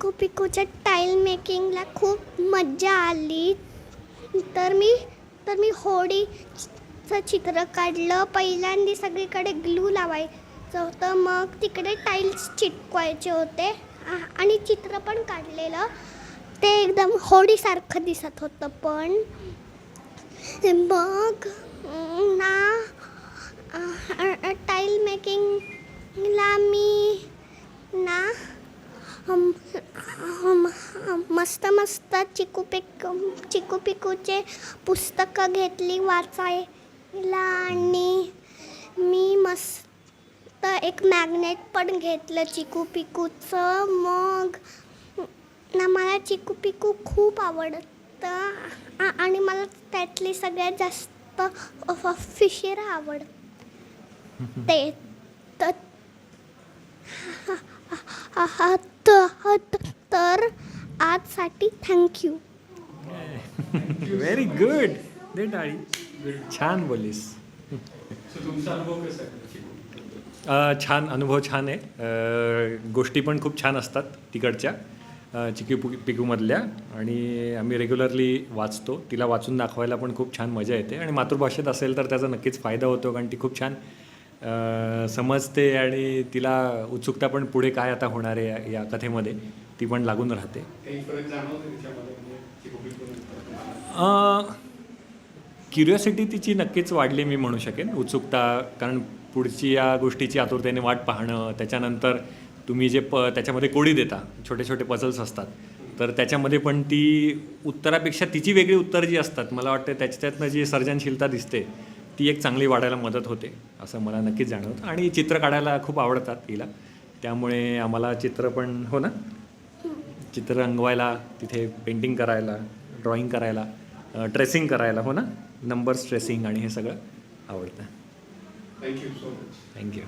पिकू पिकूच्या tile मेकिंगला खूप मज्जा आली. तर मी तर मी होडीचं चित्र काढलं. पहिल्यांदा सगळीकडे ग्लू लावायचं होतं. मग तिकडे टाईल्स चिटकवायचे होते. आणि चित्र पण काढलेलं. ते एकदम होडीसारखं दिसत होतं पण. मग ना मस्त मस्त चिकू पिक चिकू पिकूचे पुस्तकं घेतली वाचायला आणि मी मस्त एक मॅग्नेट पण घेतलं चिकू पिकूचं. मग ना मला चिकू पिकू खूप आवडतं आणि मला त्यातली सगळ्यात जास्त फिशर आवड ते त- तर आजसाठी थँक्यू व्हेरी गुड दे टाळी छान बोलीस. छान अनुभव छान आहे. गोष्टी पण खूप छान असतात तिकडच्या चिकी पिकूमधल्या आणि आम्ही रेग्युलरली वाचतो. तिला वाचून दाखवायला पण खूप छान मजा येते. आणि मातृभाषेत असेल तर त्याचा नक्कीच फायदा होतो कारण ती खूप छान समजते आणि तिला उत्सुकता पण पुढे काय आता होणार आहे या- या कथेमध्ये. ती पण लागून राहते. क्युरिओसिटी तिची नक्कीच वाढली मी म्हणू शकेन. उत्सुकता कारण पुढची या गोष्टीची आतुरतेने वाट पाहणं त्याच्यानंतर तुम्ही जे प त्याच्यामध्ये कोडी देता छोटे छोटे पझल्स असतात. तर त्याच्यामध्ये पण ती उत्तरापेक्षा तिची वेगळी उत्तर जी असतात मला वाटतं त्याच्यातनं जी सर्जनशीलता दिसते ती एक चांगली वाढायला मदत होते असं मला नक्कीच जाणवतं. आणि चित्र काढायला खूप आवडतात तिला त्यामुळे आम्हाला चित्र पण हो ना? चित्र रंगवायला तिथे पेंटिंग करायला ड्रॉइंग करायला ट्रेसिंग करायला हो ना? नंबर्स ट्रेसिंग आणि हे सगळं आवडतं. You so much. थँक्यू